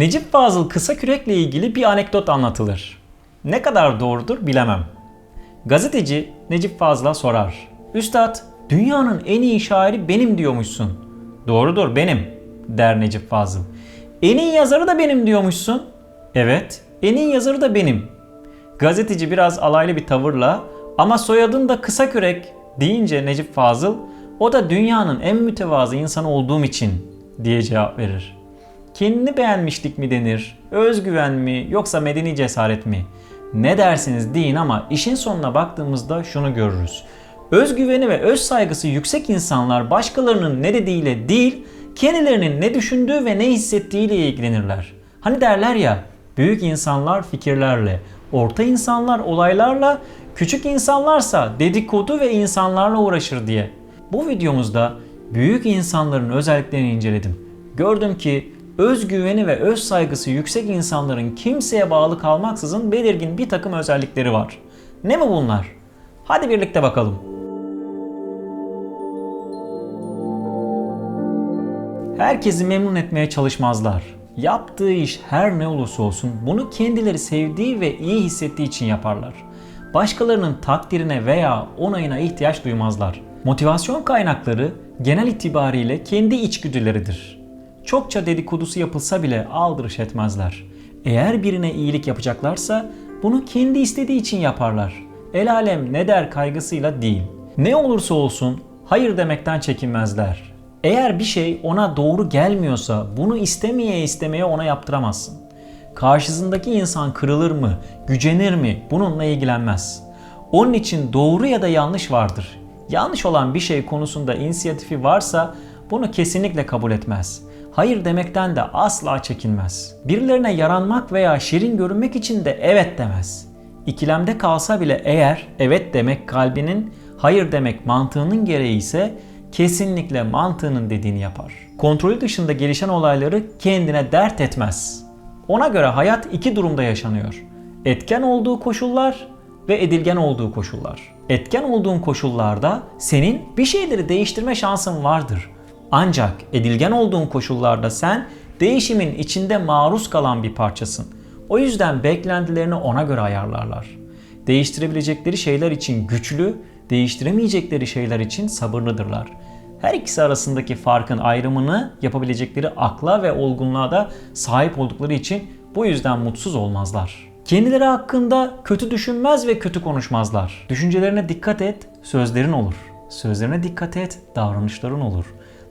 Necip Fazıl kısa kürekle ilgili bir anekdot anlatılır. Ne kadar doğrudur bilemem. Gazeteci Necip Fazıl'a sorar. Üstad, dünyanın en iyi şairi benim diyormuşsun. Doğrudur benim, der Necip Fazıl. En iyi yazarı da benim diyormuşsun. Evet, en iyi yazarı da benim. Gazeteci biraz alaylı bir tavırla ama soyadın da kısa kürek deyince Necip Fazıl o da dünyanın en mütevazı insanı olduğum için diye cevap verir. Kendini beğenmişlik mi denir, özgüven mi yoksa medeni cesaret mi? Ne dersiniz deyin ama işin sonuna baktığımızda şunu görürüz. Özgüveni ve öz saygısı yüksek insanlar başkalarının ne dediğiyle değil, kendilerinin ne düşündüğü ve ne hissettiğiyle ilgilenirler. Hani derler ya, büyük insanlar fikirlerle, orta insanlar olaylarla, küçük insanlarsa dedikodu ve insanlarla uğraşır diye. Bu videomuzda büyük insanların özelliklerini inceledim. Gördüm ki özgüveni ve öz saygısı yüksek insanların kimseye bağlı kalmaksızın belirgin bir takım özellikleri var. Ne mi bunlar? Hadi birlikte bakalım. Herkesi memnun etmeye çalışmazlar. Yaptığı iş her ne olursa olsun bunu kendileri sevdiği ve iyi hissettiği için yaparlar. Başkalarının takdirine veya onayına ihtiyaç duymazlar. Motivasyon kaynakları genel itibariyle kendi içgüdüleridir. Çokça dedikodusu yapılsa bile aldırış etmezler. Eğer birine iyilik yapacaklarsa bunu kendi istediği için yaparlar. El alem ne der kaygısıyla değil. Ne olursa olsun hayır demekten çekinmezler. Eğer bir şey ona doğru gelmiyorsa bunu istemeye istemeye ona yaptıramazsın. Karşısındaki insan kırılır mı, gücenir mi bununla ilgilenmez. Onun için doğru ya da yanlış vardır. Yanlış olan bir şey konusunda inisiyatifi varsa bunu kesinlikle kabul etmez. Hayır demekten de asla çekinmez. Birilerine yaranmak veya şirin görünmek için de evet demez. İkilemde kalsa bile eğer evet demek kalbinin, hayır demek mantığının gereği ise kesinlikle mantığının dediğini yapar. Kontrolü dışında gelişen olayları kendine dert etmez. Ona göre hayat iki durumda yaşanıyor. Etken olduğu koşullar ve edilgen olduğu koşullar. Etken olduğun koşullarda senin bir şeyleri değiştirme şansın vardır. Ancak edilgen olduğun koşullarda sen değişimin içinde maruz kalan bir parçasın. O yüzden beklentilerini ona göre ayarlarlar. Değiştirebilecekleri şeyler için güçlü, değiştiremeyecekleri şeyler için sabırlıdırlar. Her ikisi arasındaki farkın ayrımını yapabilecekleri akla ve olgunluğa da sahip oldukları için bu yüzden mutsuz olmazlar. Kendileri hakkında kötü düşünmez ve kötü konuşmazlar. Düşüncelerine dikkat et, sözlerin olur. Sözlerine dikkat et, davranışların olur.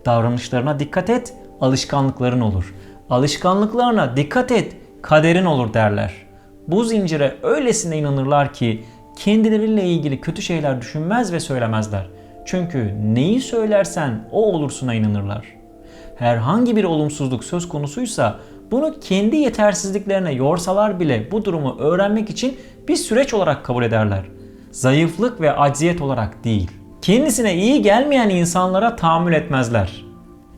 Davranışlarına dikkat et, alışkanlıkların olur. Alışkanlıklarına dikkat et, kaderin olur derler. Bu zincire öylesine inanırlar ki kendileriyle ilgili kötü şeyler düşünmez ve söylemezler. Çünkü neyi söylersen o olursuna inanırlar. Herhangi bir olumsuzluk söz konusuysa bunu kendi yetersizliklerine yorsalar bile bu durumu öğrenmek için bir süreç olarak kabul ederler. Zayıflık ve acziyet olarak değil. Kendisine iyi gelmeyen insanlara tahammül etmezler.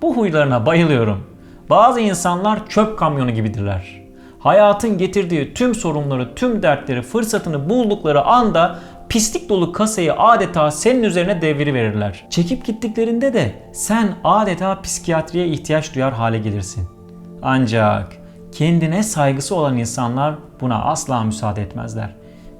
Bu huylarına bayılıyorum. Bazı insanlar çöp kamyonu gibidirler. Hayatın getirdiği tüm sorunları, tüm dertleri, fırsatını buldukları anda pislik dolu kasayı adeta senin üzerine deviri verirler. Çekip gittiklerinde de sen adeta psikiyatriye ihtiyaç duyar hale gelirsin. Ancak kendine saygısı olan insanlar buna asla müsaade etmezler.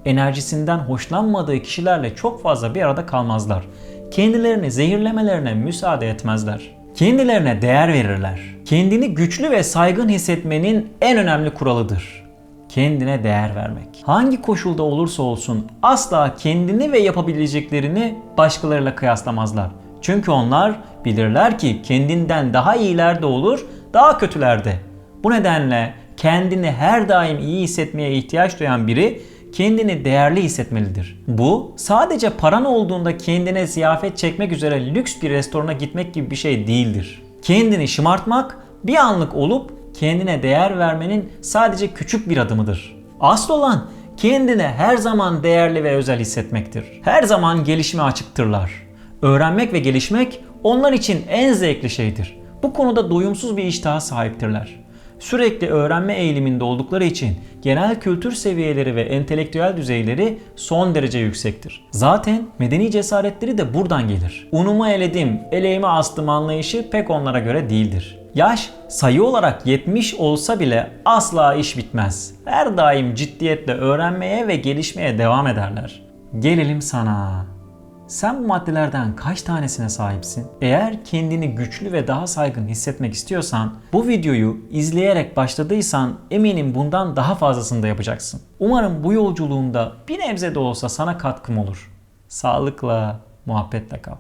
Enerjisinden hoşlanmadığı kişilerle çok fazla bir arada kalmazlar. Kendilerini zehirlemelerine müsaade etmezler. Kendilerine değer verirler. Kendini güçlü ve saygın hissetmenin en önemli kuralıdır. Kendine değer vermek. Hangi koşulda olursa olsun asla kendini ve yapabileceklerini başkalarıyla kıyaslamazlar. Çünkü onlar bilirler ki kendinden daha iyiler de olur, daha kötüler de. Bu nedenle kendini her daim iyi hissetmeye ihtiyaç duyan biri kendini değerli hissetmelidir. Bu sadece paran olduğunda kendine ziyafet çekmek üzere lüks bir restorana gitmek gibi bir şey değildir. Kendini şımartmak bir anlık olup kendine değer vermenin sadece küçük bir adımıdır. Asıl olan kendine her zaman değerli ve özel hissetmektir. Her zaman gelişime açıktırlar. Öğrenmek ve gelişmek onlar için en zevkli şeydir. Bu konuda doyumsuz bir iştaha sahiptirler. Sürekli öğrenme eğiliminde oldukları için genel kültür seviyeleri ve entelektüel düzeyleri son derece yüksektir. Zaten medeni cesaretleri de buradan gelir. Unumu eledim, eleğimi astım anlayışı pek onlara göre değildir. Yaş Sayı olarak 70 olsa bile asla iş bitmez. Her daim ciddiyetle öğrenmeye ve gelişmeye devam ederler. Gelelim sana. Sen bu maddelerden kaç tanesine sahipsin? Eğer kendini güçlü ve daha saygın hissetmek istiyorsan, bu videoyu izleyerek başladıysan eminim bundan daha fazlasını da yapacaksın. Umarım bu yolculuğunda bir nebze de olsa sana katkım olur. Sağlıkla, muhabbetle kal.